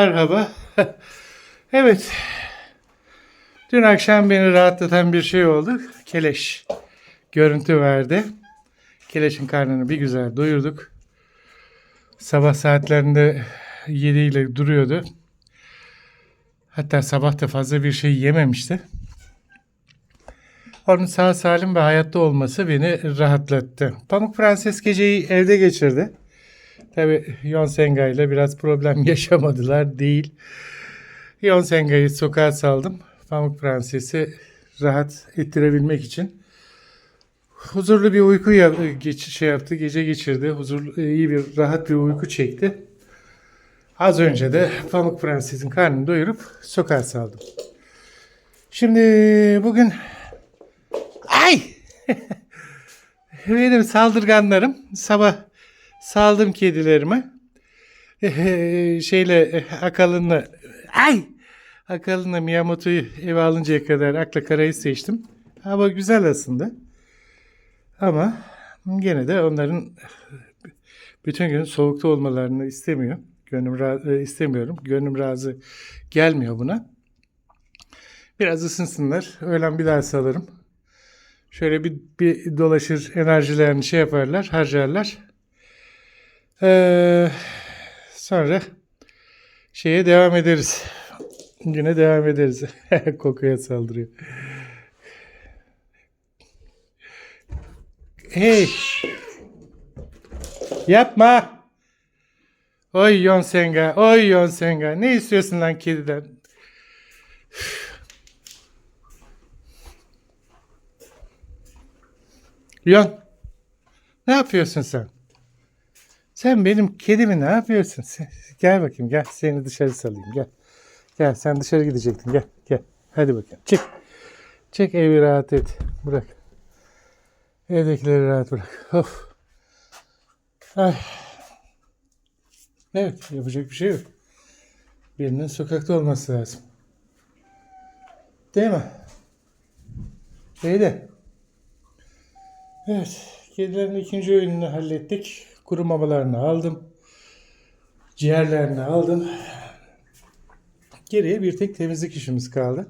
merhaba. evet. Dün akşam beni rahatlatan bir şey oldu. Keleş görüntü verdi. Keleşin karnını bir güzel doyurduk. Sabah saatlerinde 7 ile duruyordu. Hatta sabah da fazla bir şey yememişti. Onun sağ salim ve hayatta olması beni rahatlattı. Pamuk Prenses geceyi evde geçirdi. Tabi Yonsenga ile biraz problem yaşamadılar değil. Yonsenga'yı sokağa saldım. Pamuk Prenses'i rahat ettirebilmek için. Huzurlu bir uyku ya- geç, şey yaptı, gece geçirdi. Huzurlu, iyi bir, rahat bir uyku çekti. Az önce de Pamuk Prenses'in karnını doyurup sokağa saldım. Şimdi bugün ay benim saldırganlarım sabah saldım kedilerimi. Eee, şeyle Akalın'la ay Akalın'la Miyamoto'yu eve alıncaya kadar akla karayı seçtim. Hava güzel aslında. Ama gene de onların bütün gün soğukta olmalarını istemiyor. Gönlüm ra- e, istemiyorum. Gönlüm razı gelmiyor buna. Biraz ısınsınlar. Öğlen bir daha salarım. Şöyle bir, bir dolaşır enerjilerini şey yaparlar, harcarlar. Ee, sonra şeye devam ederiz. Güne devam ederiz. Kokuya saldırıyor. Hey! Yapma! Oy Yonsenga, oy Yonsenga. Ne istiyorsun lan kediden? Yon, ne yapıyorsun sen? Sen benim kedimi ne yapıyorsun? Sen, gel bakayım gel seni dışarı salayım gel. Gel sen dışarı gidecektin gel gel. Hadi bakayım çık. Çık evi rahat et. Bırak. Evdekileri rahat bırak. Of. Ay. Evet yapacak bir şey yok. Birinin sokakta olması lazım. Değil mi? Şeyde. Evet. Kedilerin ikinci öğününü hallettik. Kuru mamalarını aldım. Ciğerlerini aldım. Geriye bir tek temizlik işimiz kaldı.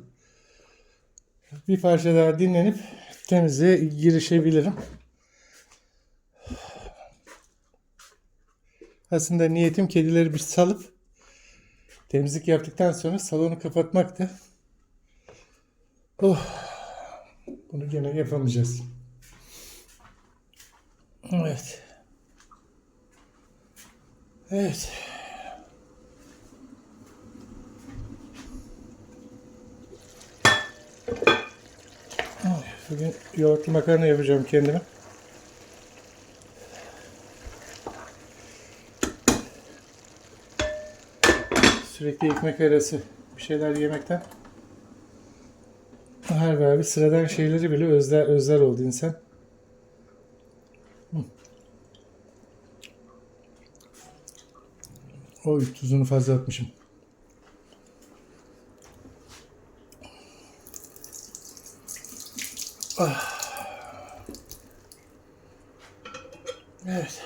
Bir parça daha dinlenip temizliğe girişebilirim. Aslında niyetim kedileri bir salıp temizlik yaptıktan sonra salonu kapatmaktı. Oh. Bunu gene yapamayacağız. Evet. Evet. Bugün yoğurtlu makarna yapacağım kendime. Sürekli ekmek arası bir şeyler yemekten her abi sıradan şeyleri bile özler özler oldu insan. Oy tuzunu fazla atmışım. Ah. Evet.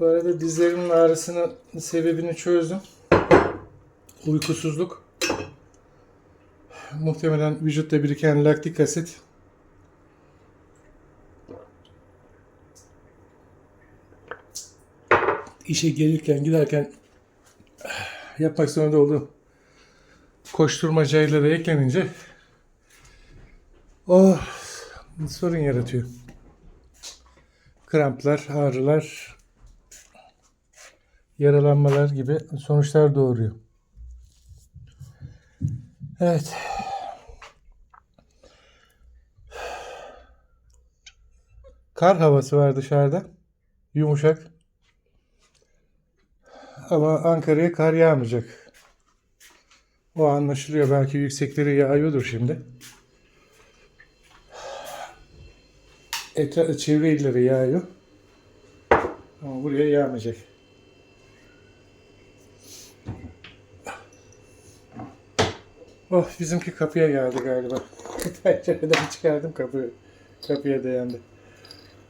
Bu arada dizlerimin ağrısının sebebini çözdüm. Uykusuzluk. Muhtemelen vücutta biriken laktik asit işe gelirken giderken yapmak zorunda olduğum koşturmacayla da eklenince o sorun yaratıyor. Kramplar, ağrılar, yaralanmalar gibi sonuçlar doğuruyor. Evet. Kar havası var dışarıda. Yumuşak. Ama Ankara'ya kar yağmayacak. O anlaşılıyor. Belki yükseklere yağıyordur şimdi. Etra çevre illere yağıyor. Ama buraya yağmayacak. Oh bizimki kapıya geldi galiba. Pencereden çıkardım kapıyı. Kapıya dayandı.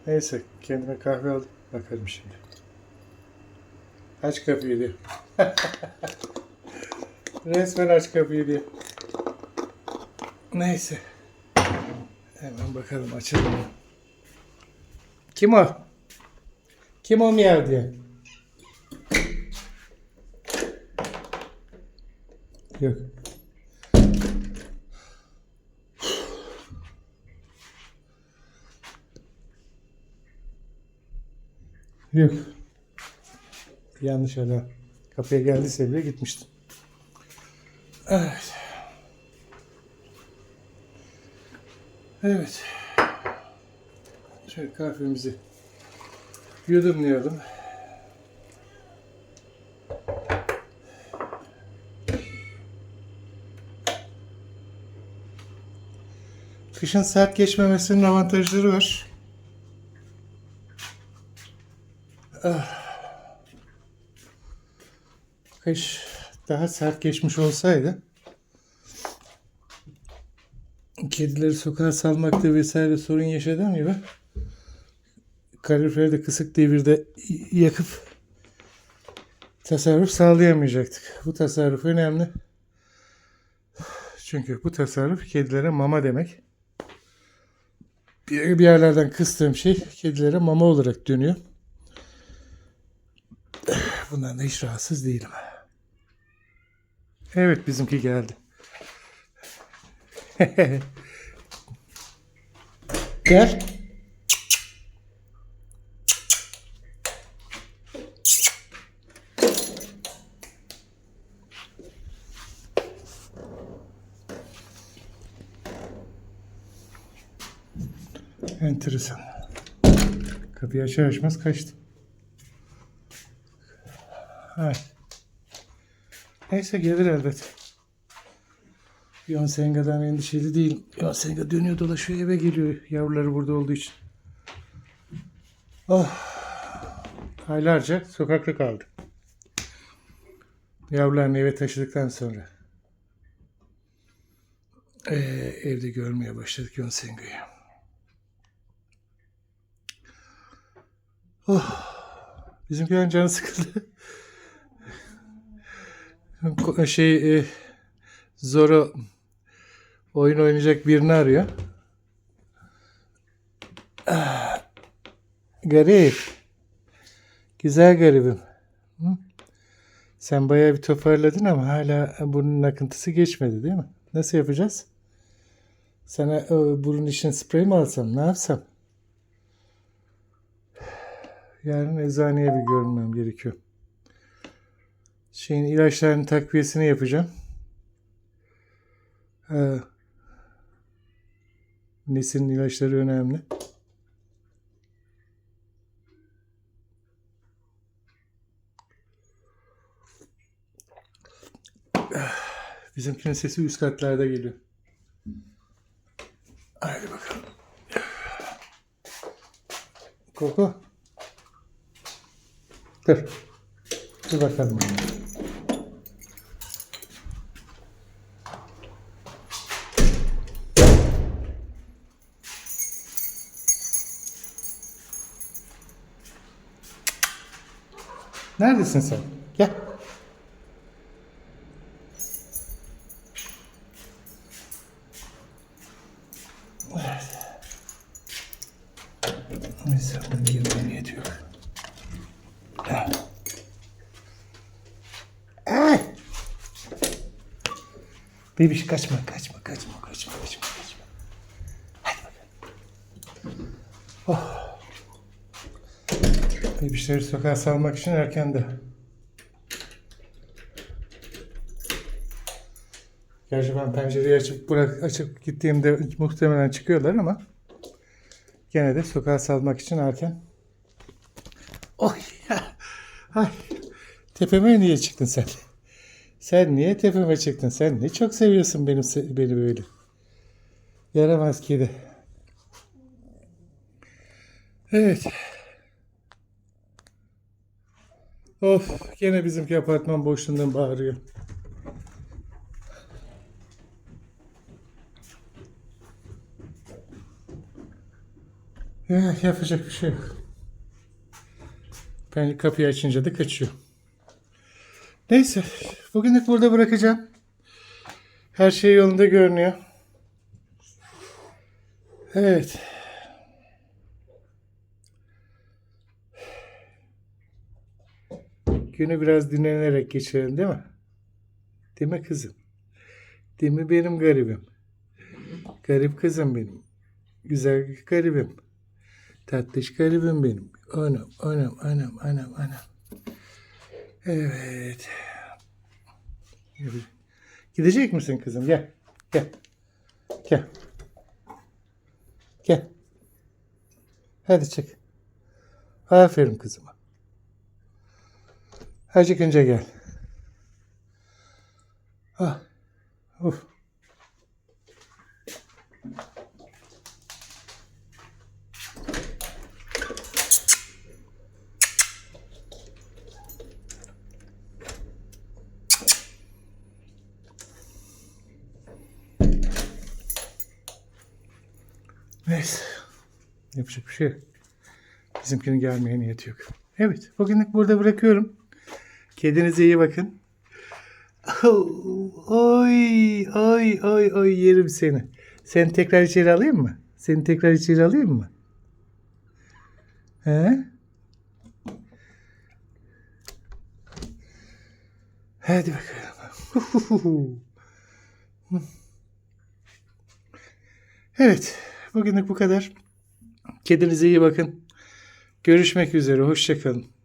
Neyse kendime kahve aldım. Bakarım şimdi. Aç kapıyı diyor. Resmen aç kapıyı diyor. Neyse. Hemen bakalım açalım. Kim o? Kim o miyav diye? Yok. Yok. Yanlış alarm. Kapıya geldiyse bile gitmiştim. Evet. Evet. Şöyle kahvemizi yudumlayalım. Kışın sert geçmemesinin avantajları var. Kış daha sert geçmiş olsaydı kedileri sokağa salmakta vesaire sorun yaşadığım gibi kaloriferi de kısık devirde yakıp tasarruf sağlayamayacaktık. Bu tasarruf önemli. Çünkü bu tasarruf kedilere mama demek. Bir bir yerlerden kıstığım şey kedilere mama olarak dönüyor. Bundan da hiç rahatsız değilim. Evet bizimki geldi. Gel. Enteresan. Kapıyı açar açmaz kaçtı. Evet. Neyse gelir elbet. Yonsenga'dan endişeli değil. Yonsenga dönüyor dolaşıyor eve geliyor yavruları burada olduğu için. Oh. Aylarca sokakta kaldı. Yavrularını eve taşıdıktan sonra. Ee, evde görmeye başladık Yonsenga'yı. Oh. Bizimkilerin canı sıkıldı. Şey e, Zoro oyun oynayacak birini arıyor. Ah, Garip. Güzel garibim. Hı? Sen bayağı bir toparladın ama hala burnun akıntısı geçmedi değil mi? Nasıl yapacağız? Sana e, burun için sprey mi alsam? Ne yapsam? Yarın eczaneye bir görünmem gerekiyor. Şeyin ilaçlarının takviyesini yapacağım. Ee, Nesin ilaçları önemli. Bizimkinin sesi üst katlarda geliyor. Haydi bakalım. Koko. Dur. Dur bakalım. Neredesin sen? Gel. Neyse bunu girmeye niyeti yok. Bebiş kaçma, kaçma, kaçma, kaçma. Hadi bakalım. Oh. Bebişleri sokağa salmak için erken de. Gerçi ben pencereyi açıp bırak açıp gittiğimde muhtemelen çıkıyorlar ama gene de sokağa salmak için erken. Oy ya. Ay. Tepeme niye çıktın sen? Sen niye tepeme çıktın? Sen ne çok seviyorsun benim beni böyle. Yaramaz kedi. Evet. Of, gene bizimki apartman boşluğundan bağırıyor. Ya, yapacak bir şey yok. Ben kapıyı açınca da kaçıyor. Neyse. Bugünlük burada bırakacağım. Her şey yolunda görünüyor. Evet. Günü biraz dinlenerek geçirelim değil mi? Değil mi kızım? Değil mi benim garibim? Garip kızım benim. Güzel garibim. Tatlış garibim benim. Anam, anam, anam, anam, anam. Evet. Gidecek misin kızım? Gel. Gel. Gel. Gel. Hadi çık. Aferin kızıma. Acıkınca gel. Ah. Uf. Neyse. Yapacak bir şey yok. Bizimkinin gelmeye niyeti yok. Evet. Bugünlük burada bırakıyorum. Kedinize iyi bakın. Oy, oy, oy, oy yerim seni. Seni tekrar içeri alayım mı? Seni tekrar içeri alayım mı? He? Hadi bakalım. Evet. Bugünlük bu kadar. Kedinize iyi bakın. Görüşmek üzere. Hoşçakalın.